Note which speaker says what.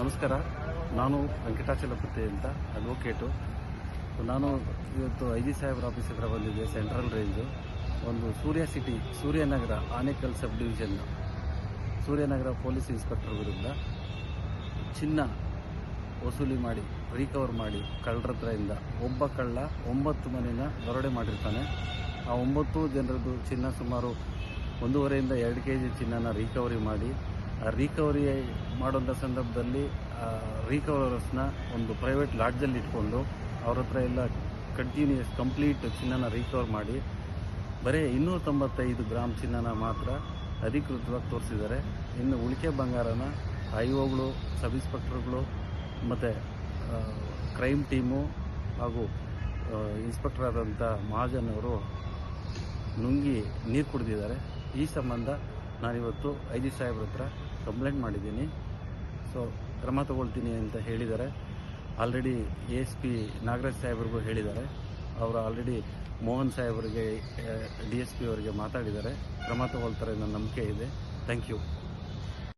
Speaker 1: ನಮಸ್ಕಾರ. ನಾನು ವೆಂಕಟಾಚಲಪತಿ ಅಂತ ಅಡ್ವೊಕೇಟು ನಾನು ಇವತ್ತು ಐ ಜಿ ಸಾಹೇಬ್ರ ಆಫೀಸ್ ಹತ್ರ ಬಂದಿದ್ದೆ ಸೆಂಟ್ರಲ್ ರೇಂಜು ಒಂದು Surya city Suryanagar, Anekal sub division Suryanagar police inspector ವಿರುದ್ಧ ಚಿನ್ನ ವಸೂಲಿ ಮಾಡಿ ರಿಕವರ್ ಮಾಡಿ, ಕಳ್ಳರ ಹತ್ರದಿಂದ ಒಬ್ಬ ಕಳ್ಳ ಒಂಬತ್ತು ಮನೆನ ದರೋಡೆ ಮಾಡಿರ್ತಾನೆ. ಆ ಒಂಬತ್ತು ಜನರದ್ದು ಚಿನ್ನ ಸುಮಾರು ಒಂದೂವರೆಯಿಂದ ಎರಡು ಕೆ ಜಿ ಚಿನ್ನನ ರಿಕವರಿ ಮಾಡಿ ರಿಕವರಿ ಮಾಡುವಂಥ ಸಂದರ್ಭದಲ್ಲಿ ರಿಕವರರ್ಸ್ನ ಒಂದು ಪ್ರೈವೇಟ್ ಲಾಡ್ಜಲ್ಲಿ ಇಟ್ಕೊಂಡು ಅವ್ರ ಹತ್ರ ಎಲ್ಲ ಕಂಟಿನ್ಯೂಸ್ ಕಂಪ್ಲೀಟ್ ಚಿನ್ನನ ರಿಕವರ್ ಮಾಡಿ, ಬರೀ ಇನ್ನೂರ ತೊಂಬತ್ತೈದು ಗ್ರಾಮ್ ಚಿನ್ನನ ಮಾತ್ರ ಅಧಿಕೃತವಾಗಿ ತೋರಿಸಿದ್ದಾರೆ. ಇನ್ನು ಉಳಿಕೆ ಬಂಗಾರನ ಐ ಒಗಳು ಸಬ್ ಇನ್ಸ್ಪೆಕ್ಟರ್ಗಳು ಮತ್ತು ಕ್ರೈಮ್ ಟೀಮು ಹಾಗೂ ಇನ್ಸ್ಪೆಕ್ಟರ್ ಆದಂಥ ಮಹಾಜನ್ ಅವರು ನುಂಗಿ ನೀರು ಕುಡಿದಿದ್ದಾರೆ. ಈ ಸಂಬಂಧ ನಾನಿವತ್ತು ಐ ಜಿ ಸಾಹೇಬ್ರ ಹತ್ರ ಕಂಪ್ಲೇಂಟ್ ಮಾಡಿದ್ದೀನಿ. ಸೊ ಕ್ರಮ ತಗೊಳ್ತೀನಿ ಅಂತ ಹೇಳಿದ್ದಾರೆ. Already A S P Nagaraj ಸಾಹೇಬ್ರಿಗೂ ಹೇಳಿದ್ದಾರೆ. ಅವರು ಆಲ್ರೆಡಿ ಮೋಹನ್ ಸಾಹೇಬ್ರಿಗೆ ಡಿ ಎಸ್ ಪಿ ಅವರಿಗೆ ಮಾತಾಡಿದ್ದಾರೆ. ಕ್ರಮ ತಗೊಳ್ತಾರೆ ನನ್ನ ನಂಬಿಕೆ ಇದೆ. Thank you